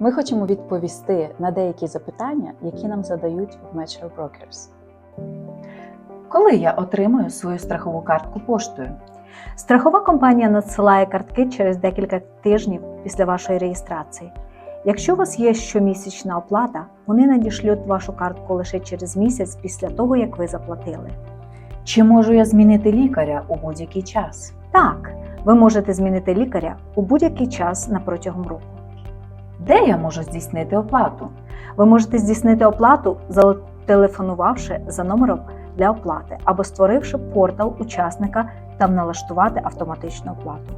Ми хочемо відповісти на деякі запитання, які нам задають в Metro Brokers. Коли я отримую свою страхову картку поштою? Страхова компанія надсилає картки через декілька тижнів після вашої реєстрації. Якщо у вас є щомісячна оплата, вони надішлють вашу картку лише через місяць після того, як ви заплатили. Чи можу я змінити лікаря у будь-який час? Так, ви можете змінити лікаря у будь-який час на протягом року. Де я можу здійснити оплату? Ви можете здійснити оплату, зателефонувавши за номером для оплати або створивши портал учасника та налаштувати автоматичну оплату.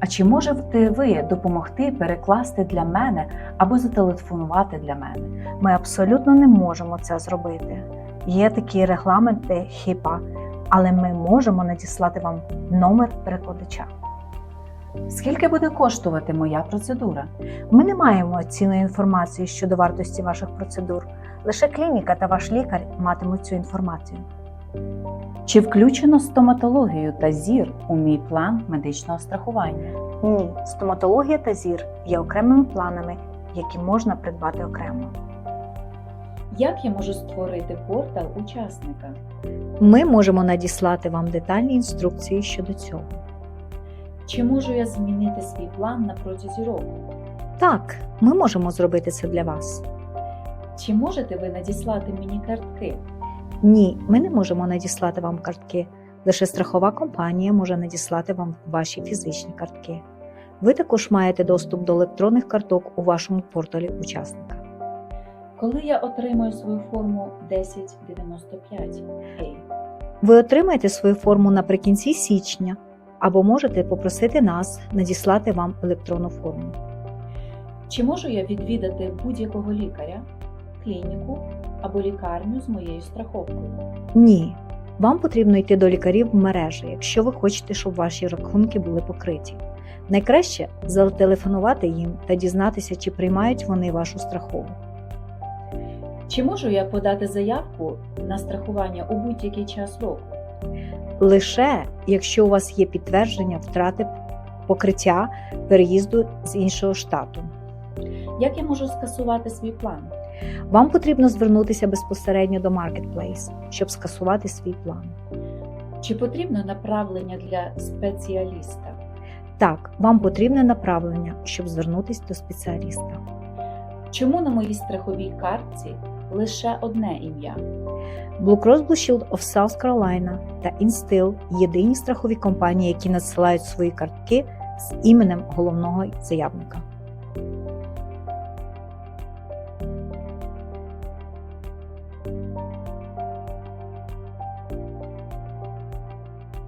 А чи можете ви допомогти перекласти для мене або зателефонувати для мене? Ми абсолютно не можемо це зробити. Є такі регламенти ХІПА, але ми можемо надіслати вам номер перекладача. Скільки буде коштувати моя процедура? Ми не маємо цінної інформації щодо вартості ваших процедур. Лише клініка та ваш лікар матимуть цю інформацію. Чи включено стоматологію та зір у мій план медичного страхування? Ні, стоматологія та зір є окремими планами, які можна придбати окремо. Як я можу створити портал учасника? Ми можемо надіслати вам детальні інструкції щодо цього. Чи можу я змінити свій план на протязі року? Так, ми можемо зробити це для вас. Чи можете ви надіслати мені картки? Ні, ми не можемо надіслати вам картки. Лише страхова компанія може надіслати вам ваші фізичні картки. Ви також маєте доступ до електронних карток у вашому порталі учасника. Коли я отримую свою форму 1095 Ви отримаєте свою форму наприкінці січня або можете попросити нас надіслати вам електронну форму. Чи можу я відвідати будь-якого лікаря, клініку або лікарню з моєю страховкою? Ні, вам потрібно йти до лікарів в мережі, якщо ви хочете, щоб ваші рахунки були покриті. Найкраще зателефонувати їм та дізнатися, чи приймають вони вашу страхову. Чи можу я подати заявку на страхування у будь-який час року? Лише якщо у вас є підтвердження втрати покриття переїзду з іншого штату. Як я можу скасувати свій план? Вам потрібно звернутися безпосередньо до Marketplace, щоб скасувати свій план. Чи потрібно направлення для спеціаліста? Так, вам потрібне направлення, щоб звернутися до спеціаліста. Чому на моїй страховій картці лише одне ім'я? Blue Cross Blue Shield of South Carolina та Instill – єдині страхові компанії, які надсилають свої картки з іменем головного заявника.